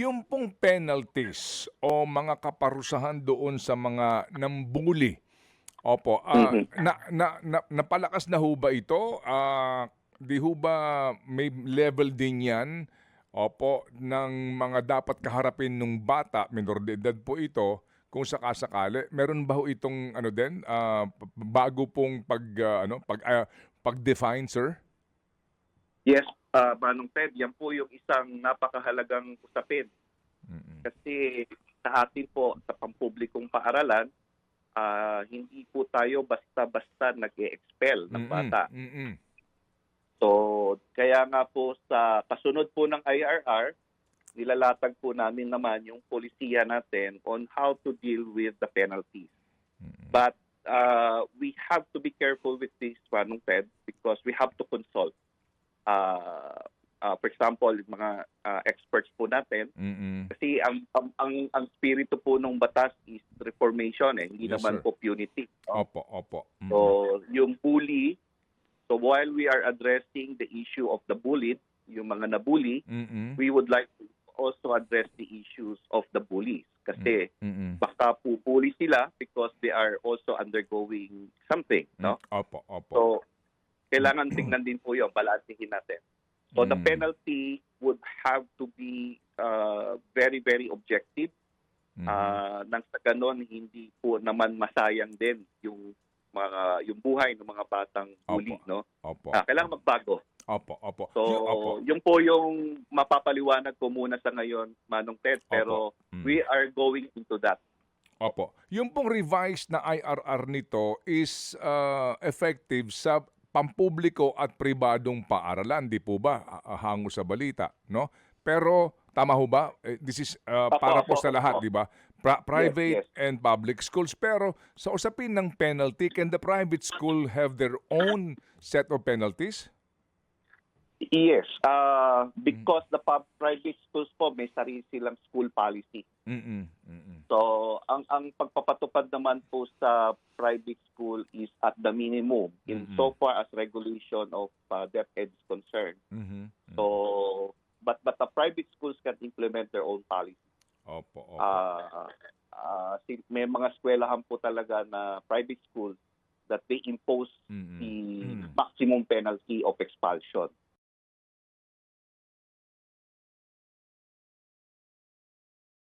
Yung pong penalties o mga kaparusahan doon sa mga nambuli. Opo, ah, Mhm. na, na, na, napalakas na ho ba ito? Ah, di ho ba may level din yan? Opo, ng mga dapat kaharapin ng bata, minor de edad po ito, kung sakasakali. Meron ba ho itong ano din, p- bago pong pag, ah, ano, pag, ah, pag-define, sir? Yes, uh, Manong Ted, yan po yung isang napakahalagang usapin. Mm-mm. Kasi sa atin po, sa pampublikong paaralan, ah, hindi po tayo basta-basta nag-e-expel ng bata. Mm-mm. So, kaya nga po sa kasunod po ng IRR, nilalatag po namin naman yung polisiya natin on how to deal with the penalties. Mm-mm. But uh, we have to be careful with this Manong Ted because we have to consult. Uh, uh, for example, mga uh, experts po natin, Mm-mm. kasi ang ang ang, ang spirito po ng batas is reformation eh, hindi Yes, naman sir. po punitive. no? Opo, opo. Mm-mm. So, yung bully, so while we are addressing the issue of the bullied, yung mga nabully, Mm-mm. we would like to also address the issues of the bullies. Kasi Mm-mm. baka po bully sila because they are also undergoing something, no? Opo, opo. So, kailangan tingnan din po yun, balansihin natin. So, the Mm. penalty would have to be uh, very, very objective. Ah, nang sa ganon, hindi po naman masayang din yung mga yung buhay ng mga batang bully, Opo. no? opo. Ah, kailangan magbago. Opo, opo. So, Yung- opo. yung po yung mapapaliwanag ko muna sa ngayon, Manong Ted, pero Mm. we are going into that. Opo. Yung pong revised na IRR nito is uh, effective sa pampubliko at pribadong paaralan, di po ba? Hango sa balita, no? Pero tama ho ba? Eh, This is uh, para po sa lahat, di ba? Pra- private yes. and public schools. Pero sa usapin ng penalty, can the private school have their own set of penalties? Yes, uh, Mm. because the pub private schools po may sarili silang school policy. Mm-mm. Mm-mm. So, ang ang pagpapatupad naman po sa private school is at the minimum in Mm-mm. so far as regulation of uh, DepEd is concerned. Mhm. So, but but the private schools can implement their own policy. Opo, opo. Ah, ah, si- may mga eskwelahan po talaga na private schools that they impose Mm-mm. the Mm. maximum penalty of expulsion.